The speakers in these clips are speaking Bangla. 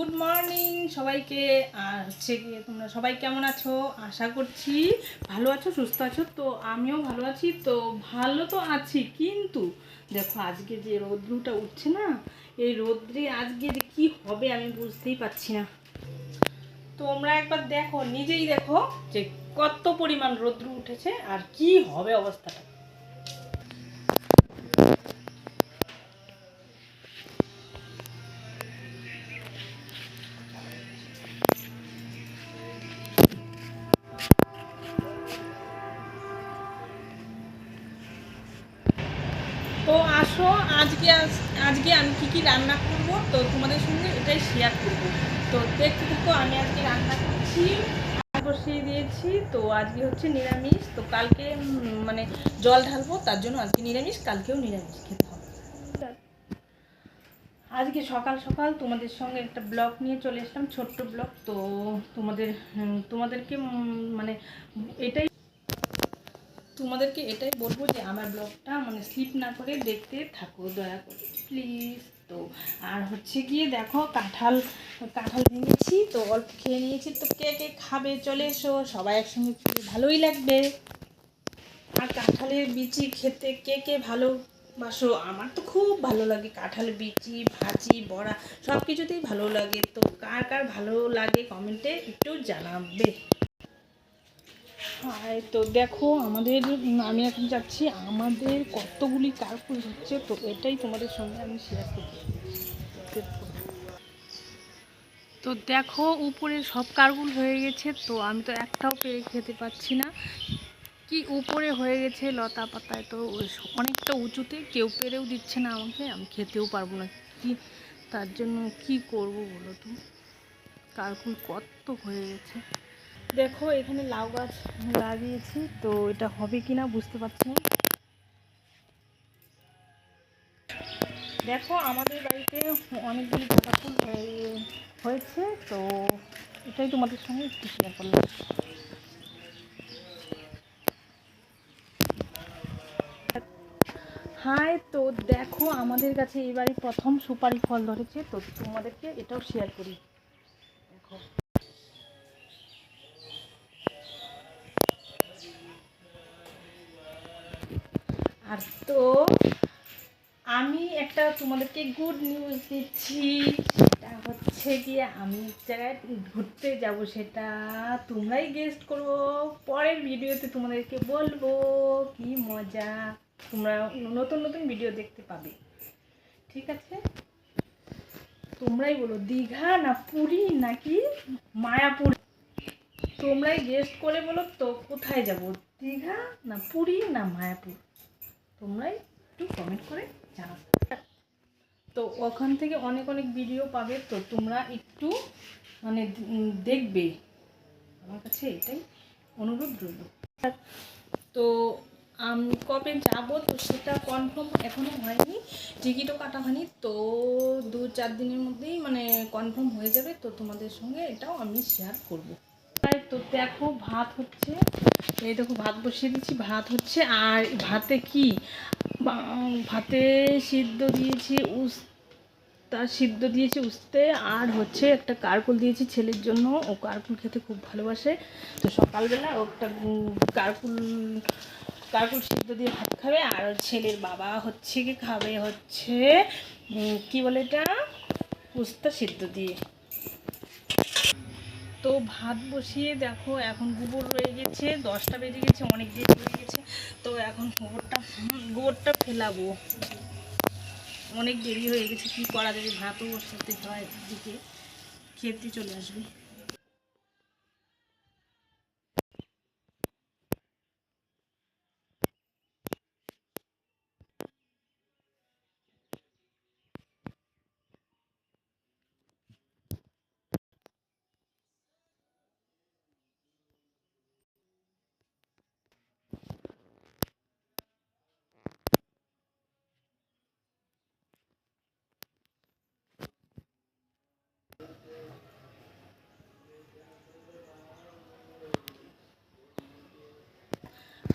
গুড মর্নিং সবাইকে। আর হচ্ছে তোমরা সবাই কেমন আছো? আশা করছি ভালো আছো, সুস্থ আছো। তো আমিও ভালো আছি, তো ভালো তো আছি, কিন্তু দেখো আজকে যে রৌদ্রটা উঠছে না, এই রৌদ্রে আজকে যে কী হবে আমি বুঝতেই পারছি না। তোমরা একবার দেখো, নিজেই দেখো যে কত পরিমাণ রৌদ্র উঠেছে আর কি হবে অবস্থাটা। আজকে আজ- আজকে আমি কি কি রান্না করব? তো তোমাদের সঙ্গে এটাই শেয়ার করব। তো দেখতে থাকো, আমি আজকে রান্না করছি। বসিয়ে দিয়েছি। তো আজকে হচ্ছে নিরামিষ। তো কালকে মানে জল ঢালবো, তার জন্য আজকে নিরামিষ, কালকেও নিরামিষ খেতে হবে। আজকে সকাল সকাল তোমাদের সঙ্গে একটা ব্লগ নিয়ে চলে এসলাম, ছোট্ট ব্লগ। তো তোমাদের তোমাদেরকে মানে এটাই তোমাদেরকে এটাই বলব যে আমার ব্লগটা মানে স্লিপ না করে দেখতে থাকো, দয়া করে প্লিজ তো আর হচ্ছে গিয়ে দেখো, কাঁঠাল কাঁঠাল ভেঙেছি, তো অল্প খেয়ে নিয়েছি। তো কে কে খাবে চলে এসো, সবাই একসঙ্গে ভালোই লাগবে। আর কাঁঠালের বিচি খেতে কে কে ভালোবাসো আমার তো খুব ভালো লাগে কাঁঠাল বিচি, ভাজি, বড়া সব কিছুতেই ভালো লাগে। তো কার কার ভালো লাগে কমেন্টে একটু জানাবে। হাই তো দেখো আমাদের আমি এখন যাচ্ছি, আমাদের কতগুলি কার্পুল হচ্ছে, তো এটাই তোমাদের সঙ্গে আমি শেয়ার করব তো দেখো, উপরে সব কারগুল হয়ে গেছে, তো আমি তো একটাও পেরে খেতে পাচ্ছি না। কি উপরে হয়ে গেছে লতা পাতায়, তো অনেকটা উঁচুতে, কেউ পেরেও দিচ্ছে না আমাকে, আমি খেতেও পারব না। কি, তার জন্য কি করব বলো তো? কার্পুল কত হয়ে গেছে? দেখো, এখানে লাউ গাছ লাগিয়েছি, তো এটা হবে কিনা বুঝতে পারছি না। দেখো, আমাদের বাড়িতে অনেকগুলি গাঁদা ফুল হয়ে- হয়েছে, তো এটাই তোমাদের সঙ্গে একটু শেয়ার করলাম। হাই, তো দেখো, আমাদের কাছে এবারে প্রথম সুপারি ফল ধরেছে, তো তোমাদেরকে এটাও শেয়ার করি। দেখো। আর তো আমি একটা তোমাদেরকে গুড নিউজ দিচ্ছি। সেটা হচ্ছে গিয়ে আমি এক জায়গায় ঘুরতে যাব, সেটা তোমরাই গেস্ট করব। পরের ভিডিওতে তোমাদেরকে বলব, কি মজা। তোমরা নতুন নতুন ভিডিও দেখতে পাবে। ঠিক আছে? তোমরাই বলো, দীঘা না পুরী নাকি মায়াপুর? তোমরাই গেস্ট করে বলো তো কোথায় যাব, দীঘা না পুরী না মায়াপুর? তোমরাই একটু কমেন্ট করে জানাবে তো ওখান থেকে অনেক অনেক ভিডিও পাবে, তো তোমরা একটু মানে দেখবে। আমার কাছে এটাই অনুরোধ রইল। তো আমি কবে যাব? তো সেটা কনফার্ম এখনও হয়নি। টিকিটও কাটা হয়নি, তো দু চার দিনের মধ্যেই মানে কনফার্ম হয়ে যাবে। তো তোমাদের সঙ্গে এটাও আমি শেয়ার করব। তো দেখো ভাত হচ্ছে, এই দেখো ভাত বসিয়ে দিচ্ছি, ভাত হচ্ছে আর ভাতে কি? ভাতে সিদ্ধ দিয়েছি উস্তা, সিদ্ধ দিয়েছি উস্তে আর হচ্ছে একটা কারকুল দিয়েছি ছেলের জন্য। ও কারকুল খেতে খুব ভালোবাসে। তো সকালবেলা ও একটা কারকুল কারকুল সিদ্ধ দিয়ে ভাত খাবে আর ছেলের বাবা হচ্ছে কি খাবে? হচ্ছে কি বলে এটা? উস্তা সিদ্ধ দিয়ে। তো ভাত বসিয়ে দেখো, এখন গোবর রয়ে গেছে, দশটা বেজে গেছে, অনেক দেরি হয়ে গেছে। তো এখন গোবরটা গোবরটা ফেলাবো। অনেক দেরি হয়ে গেছে, কি করা যাবে? ভাতও বসাতে হয় দিকে খেতে চলে আসবে।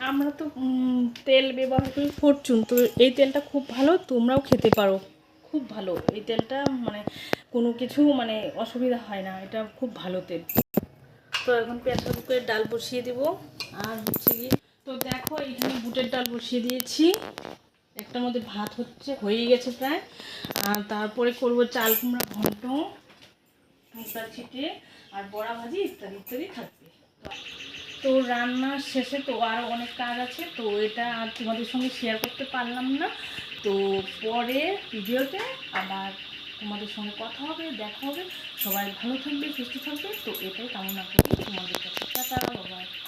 আমরা তো তেল ব্যবহার করি ফরচুন তো এই তেলটা খুব ভালো, তোমরাও খেতে পারো। খুব ভালো। এই তেলটা মানে কোনো কিছু মানে অসুবিধা হয় না। এটা খুব ভালো তেল। তো এখন প্রেসার কুকারে ডাল বসিয়ে দেব। আর হচ্ছে কি, তো দেখো, এখানে বুটের ডাল বসিয়ে দিয়েছি। একটার মধ্যে ভাত হচ্ছে হয়ে গেছে প্রায়। আর তারপরে করব চাল কুমড়া ঘন্ট মশলা ছিটে, আর বড়া ভাজি ইত্যাদি ইত্যাদি থাকবে। তো- রান্নার শেষে তো আরও অনেক কাজ আছে, তো এটা আর তোমাদের সঙ্গে শেয়ার করতে পারলাম না। তো পরে ভিডিওতে আবার তোমাদের সঙ্গে কথা হবে, দেখা হবে। সবাই ভালো থাকবে, সুস্থ থাকবে। তো এটাই কামনা করি তোমাদের কাছে।